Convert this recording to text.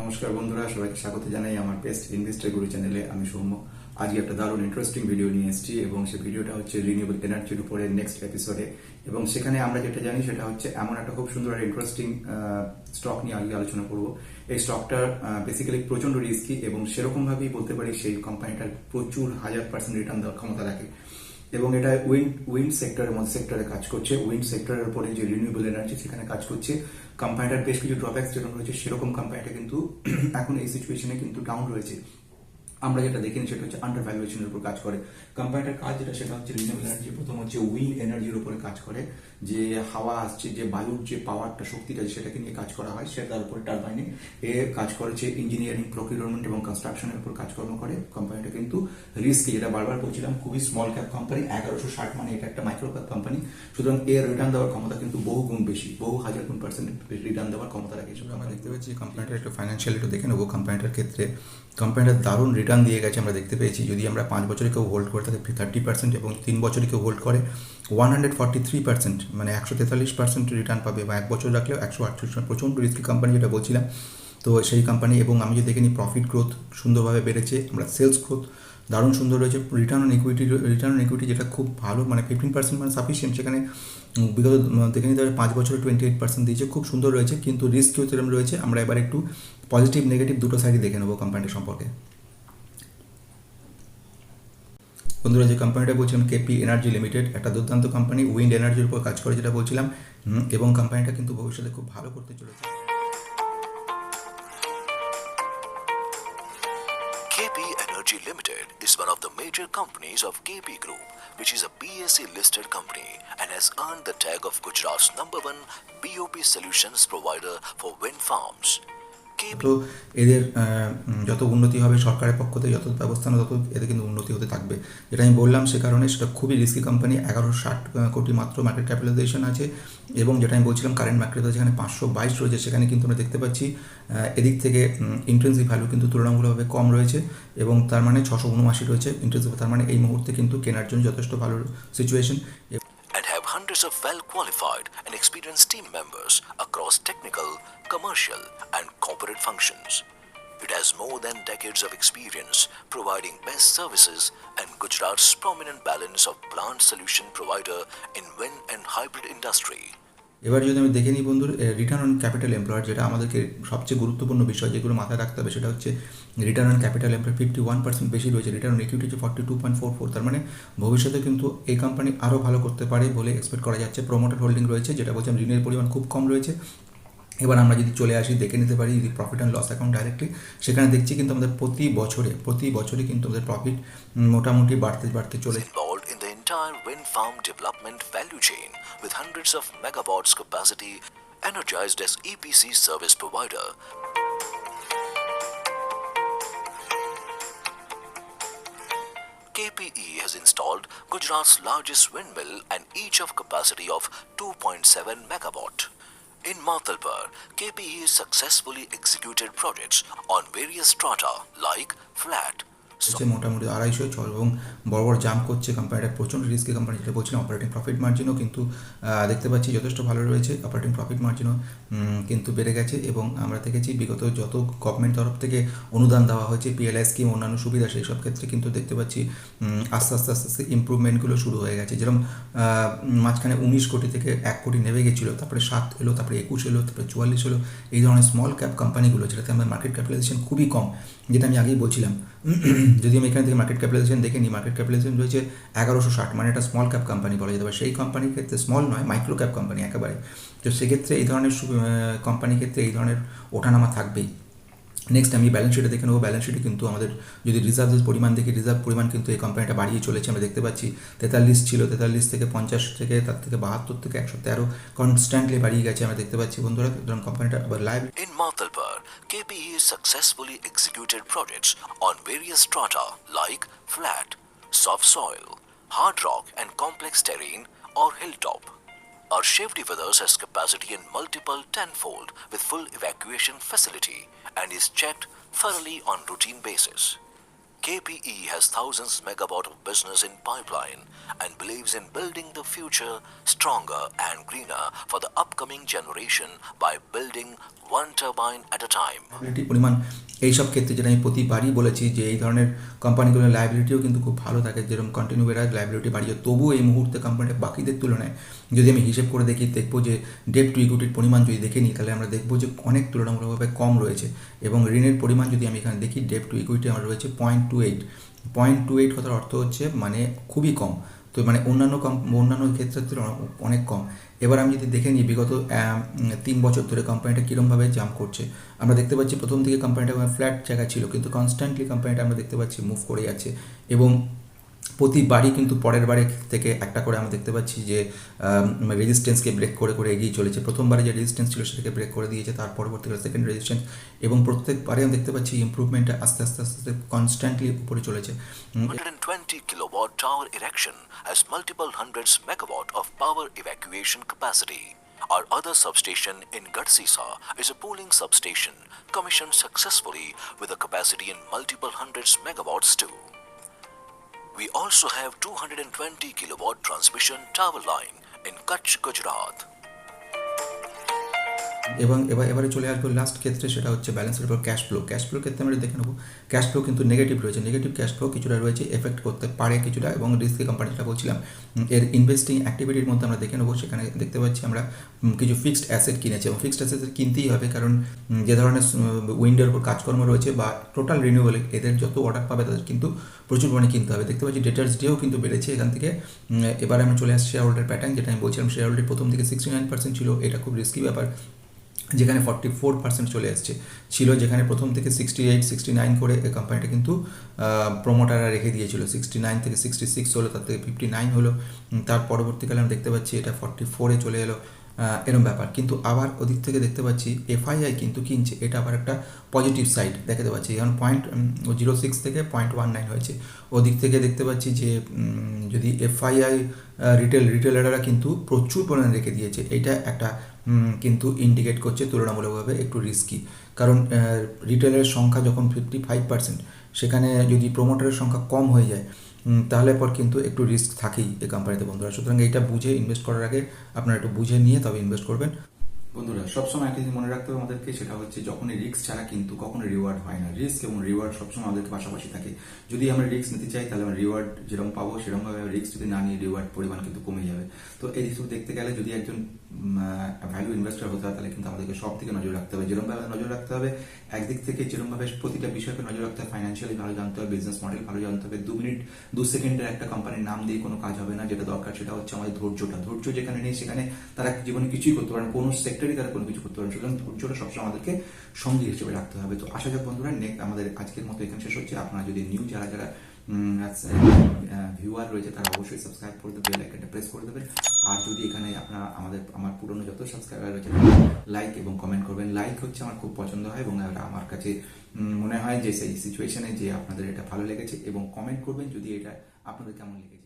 নমস্কার বন্ধুরা, সবাইকে স্বাগত জানাই আমার বেস্ট ইনভেস্টার গুরু চ্যানেলে আমি সৌম্য। আজকে একটা দারুণ ইন্টারেস্টিং ভিডিও নিয়ে এসেছি এবং সেই ভিডিওটা হচ্ছে রিনিউয়েবল এনার্জির উপরে নেক্সট এপিসোডে এবং সেখানে আমরা যেটা জানি সেটা হচ্ছে এমন একটা খুব সুন্দর ইন্টারেস্টিং স্টক নিয়ে আগে আলোচনা করব। এই স্টকটা বেসিক্যালি প্রচণ্ড রিস্কি এবং সেরকমভাবেই বলতে পারি সেই কোম্পানিটার প্রচুর হাজার পার্সেন্ট রিটার্ন দেওয়ার ক্ষমতা রাখে। এবং এটা উইন্ড উইন্ড সেক্টরের মধ্যে সেক্টরে কাজ করছে। উইন্ড সেক্টরের উপরে যে রিনিউয়েবল এনার্জি সেখানে কাজ করছে। কোম্পানিটার বেশ কিছু ড্রব্যাক্স যেরকম রয়েছে, সেরকম কোম্পানিটা কিন্তু এখন এই সিচুয়েশনে কিন্তু ডাউন রয়েছে। আমরা যেটা দেখিনি সেটা হচ্ছে আন্ডার ভ্যালুয়েশনের উপর কাজ করে। কোম্পানিটার কাজ যেটা, সেটা হচ্ছে রিনিউয়েবল এনার্জি প্রথম হচ্ছে উইন্ড এনার্জির উপরে কাজ করে। যে হাওয়া আসছে, যে বায়ুর যে পাওয়ারটা শক্তিটা সেটাকে নিয়ে কাজ করা হয় সেটার উপরে টারবাইনে এ কাজ করেছে ইঞ্জিনিয়ারিং প্রকিউরমেন্ট এবং কনস্ট্রাকশনের উপর কাজকর্ম করে। কোম্পানিটা কিন্তু রিস্ক যেটা বারবার বলছিলাম, খুবই স্মল ক্যাপ কোম্পানি এগারোশো ষাট মানে এটা একটা মাইক্রো ক্যাপ কোম্পানি সুতরাং এর রিটার্ন দেওয়ার ক্ষমতা কিন্তু বহু গুণ বেশি, বহু হাজার গুণ পার্সেন্ট রিটার্ন দেওয়ার ক্ষমতা রাখে। আমরা দেখতে পাচ্ছি কোম্পানিটার একটু ফাইন্যান্সিয়াল একটু দেখে নেব। কোম্পানিটার ক্ষেত্রে কোম্পানিটার দারুণ রিটার্ন দিয়ে গেছে, আমরা দেখতে পেয়েছি। যদি আমরা পাঁচ বছরে কেউ হোল্ড করে থাকে থার্টি পার্সেন্ট এবং তিন বছরে কেউ হোল্ড করে one hundred forty three percent মানে একশো তেতাল্লিশ পার্সেন্ট রিটার্ন পাবে বা এক বছর রাখলেও একশো আটচল্লিশ প্রচণ্ড রিস্কি কোম্পানি যেটা বলছিলাম। তো সেই কোম্পানি এবং আমি যদি দেখে নিই প্রফিট গ্রোথ সুন্দরভাবে বেড়েছে, আমরা সেলস গ্রোথ দারুণ সুন্দর রয়েছে return on equity return on equity যেটা খুব ভালো মানে ফিফটিন পার্সেন্ট মানে সাফিসিয়েন্ট সেখানে বিগত দেখে নিতে হবে, পাঁচ বছরে টোয়েন্টি এইট পার্সেন্ট দিয়েছে, খুব সুন্দর রয়েছে, কিন্তু রিস্কও সেরকম রয়েছে, আমরা এবার একটু পজিটিভ নেগেটিভ দুটো সাইডই দেখে নেব কোম্পানিটা সম্পর্কে। বন্ধুরা যে কোম্পানিটা বলছিলাম কেপি এনার্জি লিমিটেড একটা দুর্দান্ত কোম্পানি উইন্ড এনার্জির উপর কাজ করে যেটা বলছিলাম এবং কোম্পানিটা কিন্তু ভবিষ্যতে খুব ভালো করতে চলেছে KP Energy Limited is one of the major companies of KP Group, which is a BSE listed company and has earned the tag of Gujarat's number one BOP solutions provider for wind farms. তো এদের যত উন্নতি হবে সরকারের পক্ষ থেকে, যত ব্যবস্থা তত এদের কিন্তু উন্নতি হতে থাকবে। যেটা আমি বললাম সে কারণে সেটা খুবই রিস্কি কোম্পানি এগারোশো ষাট কোটি মাত্র মার্কেট ক্যাপিটালাইজেশন আছে এবং যেটা আমি বলছিলাম কারেন্ট মার্কেট যেখানে পাঁচশো বাইশ রয়েছে, সেখানে কিন্তু আমরা দেখতে পাচ্ছি এদিক থেকে ইন্টেন্সিভ ভ্যালু কিন্তু তুলনামূলকভাবে কম রয়েছে এবং তার মানে ছশো উনআশি রয়েছে ইন্টেন্সিভ তার মানে এই মুহূর্তে কিন্তু কেনার জন্য যথেষ্ট ভালো situation hundreds of well qualified and experienced team members across technical, commercial, and corporate functions. It has more than decades of experience providing best services and Gujarat's prominent balance of plant solution provider in wind and hybrid industry. এবার যদি আমি দেখে নিই বন্ধুর return on capital employer যেটা আমাদেরকে সবচেয়ে গুরুত্বপূর্ণ বিষয় যেগুলো মাথায় রাখতে হবে, সেটা হচ্ছে return on capital employer fifty one percent বেশি রয়েছে রিটার্ন অন ইকুইটি হচ্ছে forty two point four four তার মানে ভবিষ্যতে কিন্তু এই কোম্পানি আরও ভালো করতে পারে বলে এক্সপেক্ট করা যাচ্ছে। প্রমোটার হোল্ডিং রয়েছে, যেটা বলছিলাম ঋণের পরিমাণ খুব কম রয়েছে। এবার আমরা যদি চলে আসি, দেখে নিতে পারি যদি profit and loss account directly সেখানে দেখছি কিন্তু আমাদের প্রতি বছরে প্রতি বছরে কিন্তু আমাদের প্রফিট মোটামুটি বাড়তে বাড়তে চলে involved in the entire wind farm development value chain with hundreds of megawatts capacity energized as EPC service provider. KPE has installed Gujarat's largest windmill and each of capacity of 2.7 megawatt. In Mathalpur, KPE successfully executed projects on various strata like flat, হচ্ছে মোটামুটি আড়াইশো, ছ এবং বড় বড় jump করছে কোম্পানিটা প্রচণ্ড রিস্কি কোম্পানি যেটা বলছিলাম অপারেটিং প্রফিট মার্জিনও কিন্তু দেখতে পাচ্ছি যথেষ্ট ভালো রয়েছে। অপারেটিং প্রফিট মার্জিনও কিন্তু বেড়ে গেছে এবং আমরা দেখেছি বিগত যত গভর্নমেন্ট তরফ থেকে অনুদান দেওয়া হয়েছে পিএলআই স্কিম অন্যান্য সুবিধা, সেই সব ক্ষেত্রে কিন্তু দেখতে পাচ্ছি আস্তে আস্তে আস্তে আস্তে ইম্প্রুভমেন্টগুলো শুরু হয়ে গেছে। যেরকম মাঝখানে উনিশ কোটি থেকে এক কোটি নেমে গেছিল, তারপরে সাত এলো, তারপরে একুশ এলো, তারপরে চুয়াল্লিশ এলো, এই ধরনের স্মল ক্যাপ কোম্পানিগুলো যেটাতে আমাদের মার্কেট ক্যাপিটালাইজেশন খুবই কম, যেটা আমি আগেই বলছিলাম। যদি আমি এখানে থেকে মার্কেট ক্যাপিটালাইজেশন দেখে নিই মার্কেট ক্যাপিটালাইজেশন রয়েছে এগারোশো ষাট মানে এটা স্মল ক্যাপ কোম্পানি বলা যেতে পারে। সেই কোম্পানির ক্ষেত্রে স্মল নয় মাইক্রো ক্যাপ কোম্পানি একেবারে। তো সেক্ষেত্রে এই ধরনের কোম্পানির ক্ষেত্রে এই ধরনের ওঠানামা থাকবেই। নেক্সট আমি ব্যালেন্স শিটে দেখে নেব। ব্যালেন্স শিটে কিন্তু আমাদের যদি রিজার্ভের পরিমাণ দেখি রিজার্ভ পরিমাণ কিন্তু এই কোম্পানিটা বাড়িয়ে চলেছে। আমরা দেখতে পাচ্ছি তেতাল্লিশ ছিল তেতাল্লিশ থেকে পঞ্চাশ থেকে তার থেকে বাহাত্তর থেকে একশো তেরো কনস্ট্যান্টলি বাড়িয়ে গেছে। আমরা দেখতে পাচ্ছি বন্ধুরা সুতরাং কোম্পানিটা আবার live In Mathalpur, KPE successfully executed projects on various strata like flat, soft soil, hard rock and complex terrain or hilltop. Our Shivdi Brothers has capacity in multiple tenfold with full evacuation facility and is checked thoroughly on routine basis. KPE has thousands megawatt of business in pipeline and believes in building the future stronger and greener for the upcoming generation by building one turbine at a time. পরিমাণ এইসব ক্ষেত্রে যেটা আমি প্রতিবারই বলেছি যে এই ধরনের কোম্পানিগুলোর লাইবিলিটিও কিন্তু খুব ভালো থাকে। যেরকম কন্টিনিউ বেড়ায় লাইবিলিটি বাড়িয়ে তবুও এই মুহূর্তে কোম্পানিটা বাকিদের তুলনায় যদি আমি হিসেব করে দেখি, দেখব যে ডেপ টু ইকুইটির পরিমাণ যদি দেখে নিই, তাহলে আমরা দেখব যে অনেক তুলনামূলকভাবে কম রয়েছে। এবং ঋণের পরিমাণ যদি আমি এখানে দেখি ডেপ টু ইকুইটি আমার রয়েছে point two eight point two eight কথার অর্থ হচ্ছে মানে খুবই কম। তো মানে অন্যান্য কম অন্যান্য ক্ষেত্রের তুলনায় অনেক কম। এবার আমি যদি দেখে নিই, বিগত তিন বছর ধরে কোম্পানিটা কীরমভাবে জাম্প করছে, আমরা দেখতে পাচ্ছি প্রথম দিকে কোম্পানিটা ফ্ল্যাট জায়গা ছিল, কিন্তু কনস্ট্যান্টলি কোম্পানিটা আমরা দেখতে পাচ্ছি মুভ করে যাচ্ছে এবং প্রতিবারই কিন্তু পরের বারে থেকে একটা করে আমরা দেখতে পাচ্ছি যে রেজিস্ট্যান্সকে ব্রেক করে করে এগিয়ে চলেছে। প্রথমবারে যে রেজিস্ট্যান্স ছিল সেটাকে ব্রেক করে দিয়েছে, তার পরবর্তীকালে সেকেন্ড রেজিস্ট্যান্স এবং প্রত্যেকবারে আমি দেখতে পাচ্ছি ইম্প্রুভমেন্টটা আস্তে আস্তে আস্তে আস্তে কনস্ট্যান্টলি উপরে চলেছে। Our other substation in Gadsisa is a pooling substation commissioned successfully with a capacity in multiple hundreds megawatts too. We also have 220 kilowatt transmission tower line in Kutch, Gujarat. এবং এবার, এবারে চলে আসব লাস্ট ক্ষেত্রে, সেটা হচ্ছে ব্যালেন্সের উপর ক্যাশ ফ্লো ক্যাশ ফ্লোর ক্ষেত্রে আমরা দেখে নেব ক্যাশ ফ্লো কিন্তু নেগেটিভ রয়েছে। নেগেটিভ ক্যাশ ফ্লো কিছুটা রয়েছে এফেক্ট করতে পারে কিছুটা এবং রিস্কি কোম্পানি যেটা বলছিলাম এর ইনভেস্টিং অ্যাক্টিভিটির মধ্যে আমরা দেখে নেব, সেখানে দেখতে পাচ্ছি আমরা কিছু ফিক্সড অ্যাসেট কিনেছি। এবং ফিক্সড অ্যাসেট কিনতেই হবে কারণ যে ধরনের উইন্ডোর উপর কাজকর্ম রয়েছে বা টোটাল রিনিউয়েবল এদের যত অর্ডার পাবে তাদের কিন্তু প্রচুর পরিমাণে কিনতে হবে। দেখতে পাচ্ছি ডেটার্স ডেও কিন্তু বেড়েছে এখান থেকে এবার আমি চলে আসছি শেয়ার হোল্ডার প্যাটার্ন যেটা আমি বলছিলাম শেয়ার হোল্ডার প্রথম দিকে সিক্সটি নাইন পার্সেন্ট ছিল, এটা খুব রিস্কি ব্যাপার। যেখানে ফর্টি ফোর পার্সেন্ট চলে আসছে ছিল যেখানে প্রথম থেকে সিক্সটি এইট সিক্সটি নাইন করে এই কোম্পানিটা কিন্তু প্রমোটাররা রেখে দিয়েছিল। সিক্সটি নাইন থেকে সিক্সটি সিক্স হলো, তার থেকে ফিফটি নাইন হলো তার পরবর্তীকালে আমরা দেখতে পাচ্ছি এটা ফর্টি ফোরে চলে এলো। এরম ব্যাপার। কিন্তু আবার ওদিক থেকে দেখতে পাচ্ছি এফআইআই কিন্তু কিনছে। এটা আবার একটা পজিটিভ সাইড দেখাতে পাচ্ছি। যেমন পয়েন্ট জিরো সিক্স থেকে পয়েন্ট ওয়ান নাইন হয়েছে। ওদিক থেকে দেখতে পাচ্ছি যে যদি এফআইআই রিটেল রিটেলাররা কিন্তু প্রচুর পরিমাণে রেখে দিয়েছে। এটা একটা কিন্তু ইন্ডিকেট করছে তুলনামূলকভাবে একটু রিস্কি কারণ রিটেলের সংখ্যা যখন ফিফটি ফাইভ পার্সেন্ট সেখানে যদি প্রোমোটারের সংখ্যা কম হয়ে যায় তাহলে পর কিন্তু একটু রিস্ক থাকেই এই কোম্পানিতে বন্ধুরা। সুতরাং এইটা বুঝে ইনভেস্ট করার আগে আপনারা একটু বুঝে নিয়ে তবে ইনভেস্ট করবেন। বন্ধুরা, সবসময় একটা জিনিস মনে রাখতে হবে আমাদেরকে, সেটা হচ্ছে যখনই রিস্ক ছাড়া কিন্তু কখনো রিওয়ার্ড হয় না। রিস্ক এবং রিওয়ার্ড সবসময় আমাদের পাশাপাশি থাকে। যদি আমরা রিস্ক নিতে চাই, তাহলে আমরা রিওয়ার্ড যেরকম পাবো সেরকম ভাবে রিস্ক যদি না নিয়ে রিওয়ার্ড পরিমাণ কিন্তু কমে যাবে। তো এই দিকটা দেখতে গেলে যদি একজন ভ্যালু ইনভেস্টার হতে হয়, তাহলে কিন্তু আমাদেরকে সব দিকে নজর রাখতে হবে। যেরকম ভাবে নজর রাখতে হবে, একদিক থেকে যেরকম ভাবে প্রতিটা বিষয়কে নজর রাখতে হবে ফাইন্যান্সিয়ালি ভালো জানতে হবে বিজনেস মডেল ভালো জানতে হবে। দু মিনিট, দু সেকেন্ডের একটা কোম্পানির নাম দিয়ে কোনো কাজ হবে না, যেটা দরকার, সেটা হচ্ছে আমাদের ধৈর্যটা। ধৈর্য যেখানে নেই সেখানে তারা জীবনে কিছুই করতে পারেন কোনো সেক্টরই তারা কোনো কিছু করতে পারেন সুতরাং ধৈর্যটা সবসময় আমাদেরকে সঙ্গী হিসেবে রাখতে হবে। তো আশা যাক বন্ধুরা নেক্সট আমাদের আজকের মতো এখানে শেষ হচ্ছে। আপনারা যদি নিউ যারা যারা ভিউয়ার রয়েছে, তারা অবশ্যই সাবস্ক্রাইব করে দেবেন বেল আইকনটা প্রেস করে দেবেন। আর যদি এখানে আপনারা আমাদের, আমার পুরনো যত সাবস্ক্রাইবার রয়েছে লাইক এবং কমেন্ট করবেন। লাইক হচ্ছে আমার খুব পছন্দ হয় এবং আমার কাছে মনে হয় যে সেই সিচুয়েশনে যে আপনাদের এটা ভালো লেগেছে। এবং কমেন্ট করবেন যদি এটা আপনাদের কেমন লেগেছে।